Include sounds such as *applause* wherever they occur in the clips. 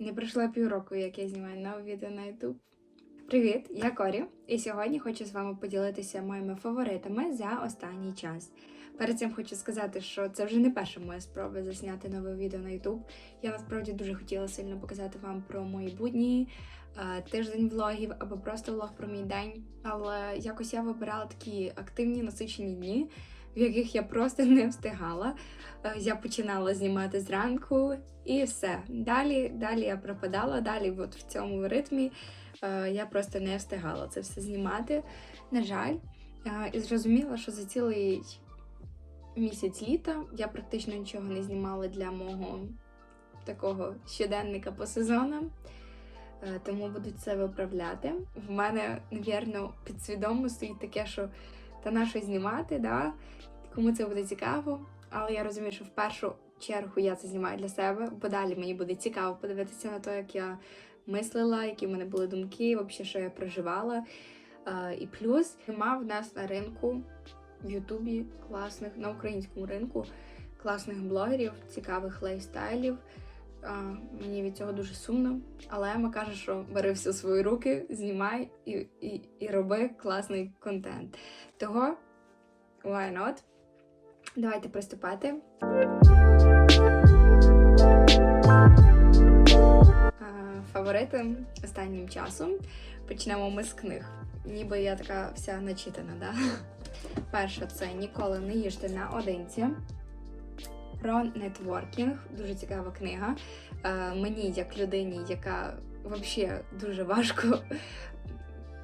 Не пройшло півроку, як я знімаю нове відео на YouTube. Привіт, я Корі, і сьогодні хочу з вами поділитися моїми фаворитами за останній час. Перед цим хочу сказати, що це вже не перша моя спроба засняти нове відео на YouTube. Я насправді дуже хотіла сильно показати вам про мої будні, е, тиждень влогів або просто влог про мій день. Але якось я вибирала такі активні насичені дні, в яких я просто не встигала. Е, Я починала знімати зранку і все. Далі, далі я пропадала, далі от в цьому ритмі е, я просто не встигала це все знімати. На жаль, Е, і зрозуміла, що за цілий місяць літа я практично нічого не знімала для мого такого щоденника по сезонам. Тому буду це виправляти. В мене, навірно, підсвідомо стоїть таке, що та на що знімати, да? кому це буде цікаво. Але я розумію, що в першу чергу я це знімаю для себе, бо далі мені буде цікаво подивитися на те, як я мислила, які в мене були думки, взагалі, що я проживала. І плюс нема в нас на ринку в Ютубі класних, на українському ринку класних блогерів, цікавих лайфстайлів. А, мені від цього дуже сумно, але Ема каже, що бери все в свої руки, знімай і, і, і роби класний контент. Того why not? Давайте приступати. Фаворити останнім часом. Почнемо ми з книг. Ніби я така вся начитана, да? Перша це ніколи не їжте наодинці. Про нетворкінг. Дуже цікава книга. Е, мені, як людині, яка взагалі дуже важко,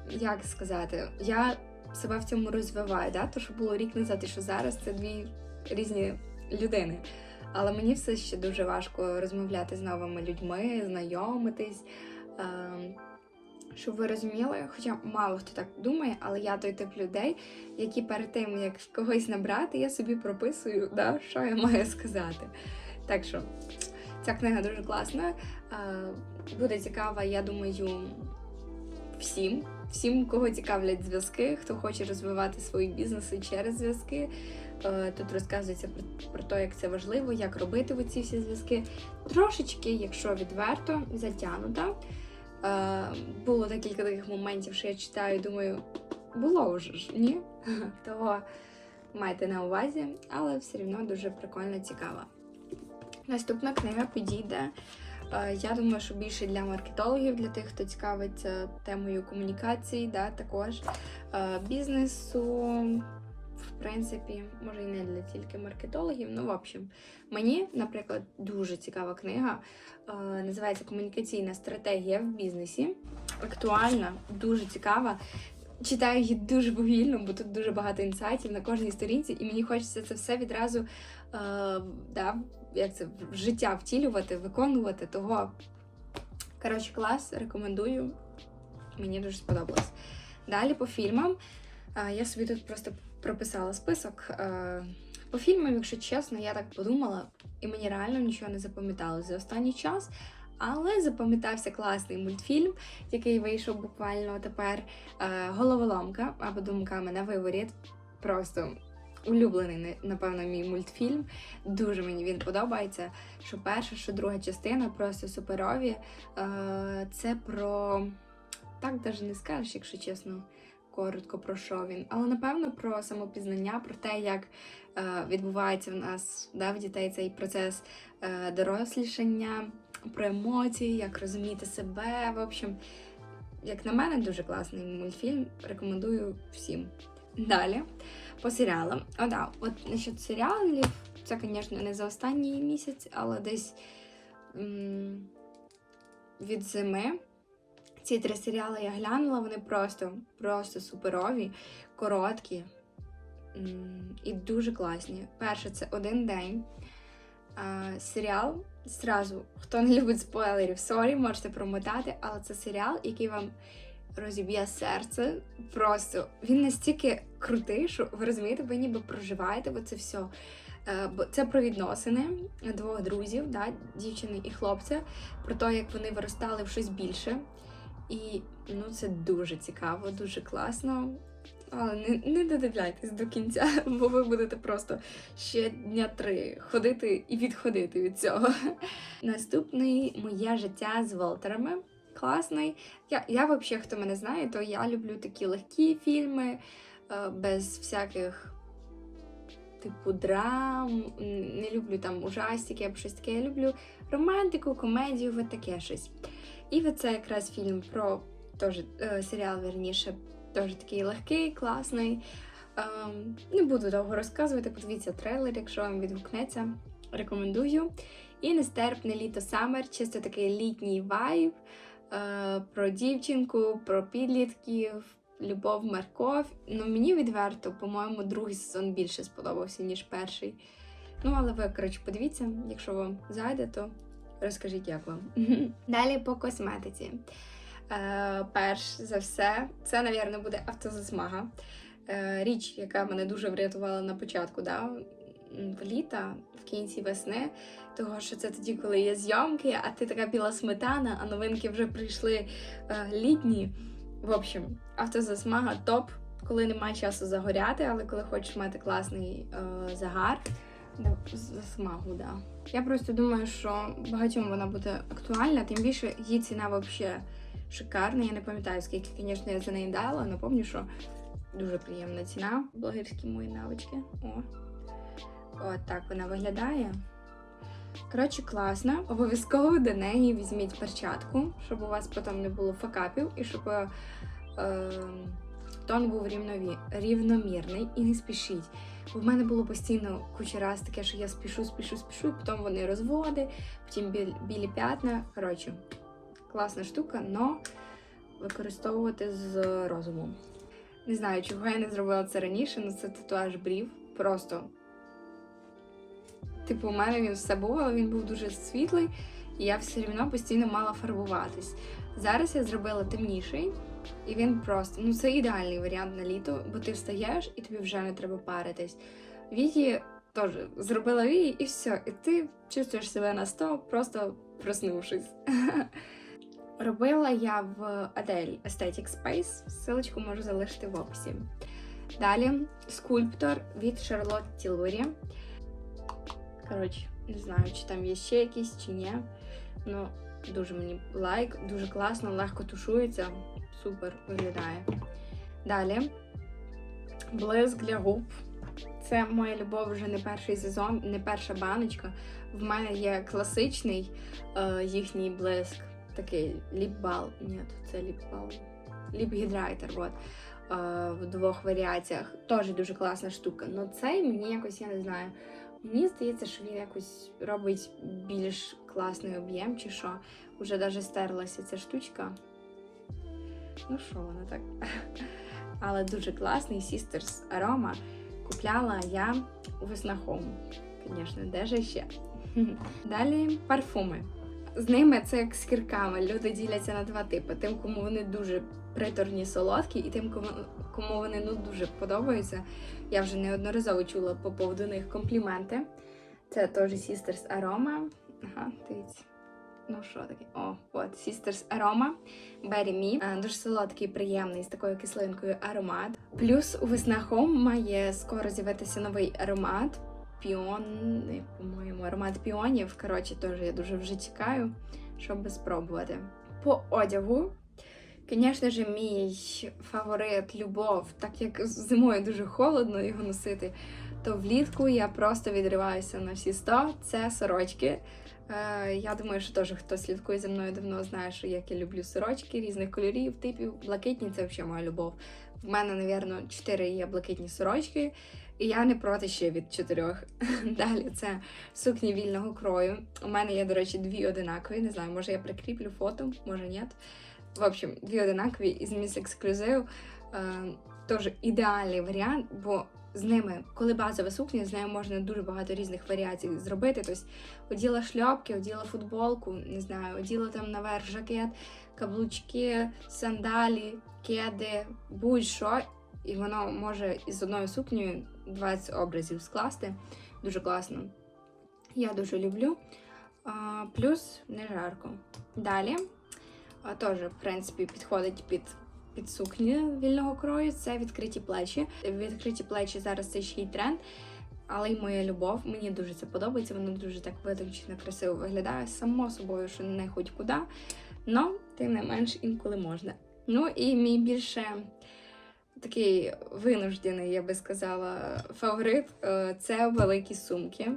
як сказати, я себе в цьому розвиваю, да? то що було рік назад, і що зараз це дві різні людини. Але мені все ще дуже важко розмовляти з новими людьми, знайомитись. Щоб ви розуміли, хоча мало хто так думає, але я той тип людей, які перед тим, як когось набрати, я собі прописую, да, що я маю сказати. Так що ця книга дуже класна. Буде цікава, я думаю, всім. Всім, кого цікавлять зв'язки, хто хоче розвивати свої бізнеси через зв'язки. Е, Тут розказується про, про те, як це важливо, як робити оці всі зв'язки. Трошечки, якщо відверто, затягнута. Е, Було декілька таких моментів, що я читаю і думаю, було вже ж, ні? *laughs* Того майте на увазі, але все одно дуже прикольно цікава. Наступна книга підійде. е, Я думаю, що більше для маркетологів, для тих, хто цікавиться темою комунікації, да, також е, бізнесу. Принципі, може і не для тільки маркетологів. Ну, в общем, мені, наприклад, дуже цікава книга. Е, називається Комунікаційна стратегія в бізнесі. Актуальна, дуже цікава. Читаю її дуже повільно, бо тут дуже багато інсайтів на кожній сторінці, і мені хочеться це все відразу е, да, як це, в життя втілювати, виконувати. Того, коротше, клас, рекомендую. Мені дуже сподобалось. Далі по фільмам. Е, я собі тут просто прописала список. Е, по фільмам, якщо чесно, я так подумала, і мені реально нічого не запам'яталося за останній час. Але запам'ятався класний мультфільм, який вийшов буквально тепер. Е, Головоломка або думками на виворіт. Просто улюблений, на- напевно, мій мультфільм. Дуже мені він подобається. Що перша, що друга частина просто суперові. Е, Це про так навіть не скажеш, якщо чесно, коротко про що він. Але напевно про самопізнання, про те, як е, відбувається в нас да, в дітей цей процес е, дорослішання, про емоції, як розуміти себе. В общем, як на мене, дуже класний мультфільм. Рекомендую всім. Далі по серіалам. О, да, от насчет серіалів, це, звісно, не за останній місяць, але десь м- від зими. Ці три серіали я глянула, вони просто, просто суперові, короткі і дуже класні. Перше, це один день. Серіал. Зразу, хто не любить спойлерів, сорі, можете промотати, але це серіал, який вам розіб'є серце. Просто він настільки крутий, що ви розумієте, ви ніби проживаєте бо це все. Бо це про відносини двох друзів, да, дівчини і хлопця, про те, як вони виростали в щось більше. І ну, це дуже цікаво, дуже класно. Але не, не додивляйтесь до кінця, *laughs* бо ви будете просто ще дня три ходити і відходити від цього. Наступний моє життя з Волтерами. Класний. Я, я взагалі, хто мене знає, то я люблю такі легкі фільми, е, без всяких типу драм. Не люблю там ужастики або щось таке. Я люблю романтику, комедію, от таке щось. І це якраз фільм про теж е, серіал, верніше, теж такий легкий, класний. Ем, не буду довго розказувати, подивіться трейлер, якщо вам відгукнеться. Рекомендую. І нестерпне літо Самер, чисто такий літній вайб е, про дівчинку, про підлітків, любов, морков. Ну, мені відверто, по-моєму, другий сезон більше сподобався, ніж перший. Ну, але ви, коротше, подивіться, якщо вам зайде, то розкажіть, як вам. *laughs* Далі по косметиці. Е, перш за все, це, напевно, буде автозасмага. Е, річ, яка мене дуже врятувала на початку, да? в літа, в кінці весни, того що це тоді, коли є зйомки, а ти така біла сметана, а новинки вже прийшли е, літні. В общем, автозасмага топ, коли немає часу загоряти, але коли хочеш мати класний е, загар. Ну, Засмагу, да. Я просто думаю, що багатьом вона буде актуальна, тим більше її ціна взагалі шикарна. Я не пам'ятаю, скільки, звісно, я за неї дала, але пам'ятаю, що дуже приємна ціна. Блогерські мої навички. О. От так вона виглядає. Коротше, класно. Обов'язково до неї візьміть перчатку, щоб у вас потім не було факапів і щоб е, е, тон був рівнові, рівномірний і не спішіть. Бо в мене було постійно куча раз таке, що я спішу, спішу, спішу, потім вони розводи, потім біль, білі п'ятна. Коротше, класна штука, але використовувати з розумом. Не знаю, чого я не зробила це раніше, але це татуаж брів. Просто. Типу, у мене він все був, але він був дуже світлий, і я все одно постійно мала фарбуватись. Зараз я зробила темніший, і він просто ну це ідеальний варіант на літо, бо ти встаєш і тобі вже не треба паритись. Вії теж зробила вії, і все, і ти чувствуєш себе на 100, просто проснувшись. *laughs* Робила я в Adele Aesthetic Space, ссылочку можу залишити в описі. Далі скульптор від Charlotte Tilbury. Коротше, не знаю, чи там є ще якісь, чи ні. Ну, дуже мені лайк, дуже класно, легко тушується, супер виглядає. Далі блиск для губ. Це моя любов вже не перший сезон, не перша баночка. В мене є класичний е, їхній блиск, такий ліпбал. Ні, це ліпбал. Ліп-гідрайтер, от. Е, в двох варіаціях. Теж дуже класна штука. Ну цей мені якось, я не знаю. Мені здається, що він якось робить більш класний об'єм, чи що. Уже навіть стерлася ця штучка. Ну що вона так? Але дуже класний Sisters Aroma. Купляла я у Веснахому. Звісно, де же ще? Далі парфуми. З ними це як з кірками. Люди діляться на два типи: тим, кому вони дуже приторні, солодкі, і тим, кому вони ну дуже подобаються. Я вже неодноразово чула по поводу них компліменти. Це теж Sisters Aroma. Ага, дивіться. Ну що таке? О, от Sisters Aroma Berry Me. Е, Дуже солодкий, приємний з такою кислинкою аромат. Плюс у Весна Home має скоро з'явитися новий аромат. Піон, по-моєму, аромат піонів. Коротше, теж я дуже вже чекаю, щоб спробувати. По одягу. Звісно ж, мій фаворит любов, так як зимою дуже холодно його носити, то влітку я просто відриваюся на всі 100. Це сорочки. Е, я думаю, що теж хто слідкує за мною давно знає, що як я люблю сорочки різних кольорів, типів. Блакитні це взагалі моя любов. В мене, напевно, 4 є блакитні сорочки, і я не проти ще від чотирьох. *laughs* Далі це сукні вільного крою. У мене є, до речі, дві одинакові. Не знаю, може я прикріплю фото, може ні. В общем, дві одинакові із міс ексклюзив. Тож ідеальний варіант, бо з ними, коли базова сукня, з нею можна дуже багато різних варіацій зробити. Тобто оділа шльопки, оділа футболку, не знаю, оділа там наверх жакет, каблучки, сандалі, кеди, будь-що. І воно може із одною сукнею 20 образів скласти. Дуже класно. Я дуже люблю. А, плюс не жарко. Далі теж, в принципі, підходить під під сукні вільного крою це відкриті плечі. Відкриті плечі зараз це ще й тренд. Але й моя любов, мені дуже це подобається, воно дуже так витончено, красиво виглядає. Само собою, що не хоч куди. Но, тим не менш, інколи можна. Ну і мій більше такий винуждений, я би сказала, фаворит е, це великі сумки.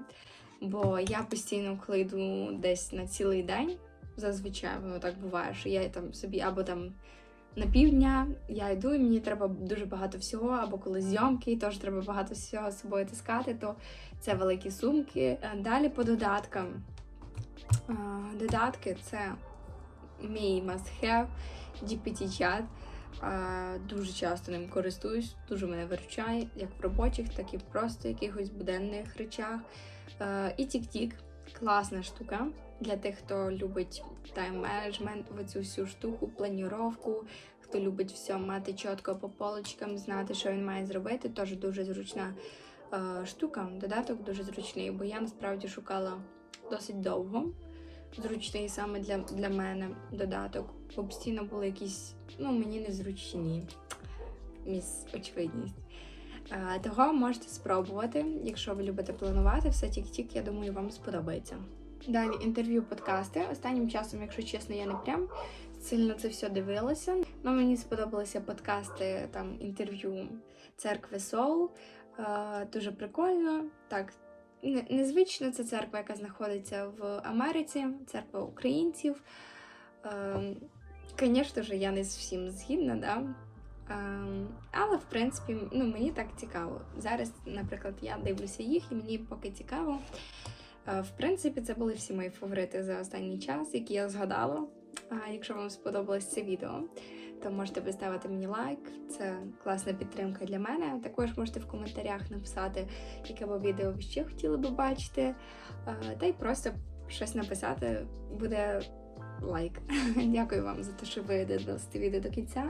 Бо я постійно, коли йду десь на цілий день, зазвичай воно так буває, що я там собі або там на півдня я йду, і мені треба дуже багато всього, або коли зйомки, теж треба багато всього з собою таскати, то це великі сумки. Е, Далі по додаткам. Е, Додатки це мій must-have, GPT-чат. Е, Дуже часто ним користуюсь, дуже мене виручає, як в робочих, так і в просто якихось буденних речах. І TikTok класна штука для тих, хто любить тайм-менеджмент, оцю всю штуку, планіровку, хто любить все мати чітко по полочкам, знати, що він має зробити. Теж дуже зручна е, штука. Додаток дуже зручний, бо я насправді шукала досить довго. Зручний саме для, для мене додаток. Бо постійно були якісь, ну, мені незручні. Міс очевидність. Е, Того можете спробувати, якщо ви любите планувати, все тік-тік, я думаю, вам сподобається. Далі інтерв'ю, подкасти. Останнім часом, якщо чесно, я не прям сильно це все дивилася. Ну, мені сподобалися подкасти, там інтерв'ю церкви Соул. Е, Дуже прикольно. Так, незвично це церква, яка знаходиться в Америці, церква українців. Звісно ж, я не з всім згідна, да? Ем, але в принципі, ну мені так цікаво. Зараз, наприклад, я дивлюся їх, і мені поки цікаво. Е, В принципі, це були всі мої фаворити за останній час, які я згадала. А якщо вам сподобалось це відео, то можете поставити мені лайк. Це класна підтримка для мене. Також можете в коментарях написати, яке б відео ви ще хотіли би бачити. Е, Та й просто щось написати буде лайк. *laughs* Дякую вам за те, що ви додивилися це відео до кінця,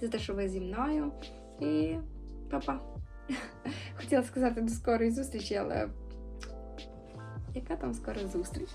за те, що ви зі мною. І па-па. *laughs* Хотіла сказати до скорої зустрічі, але яка там скора зустріч?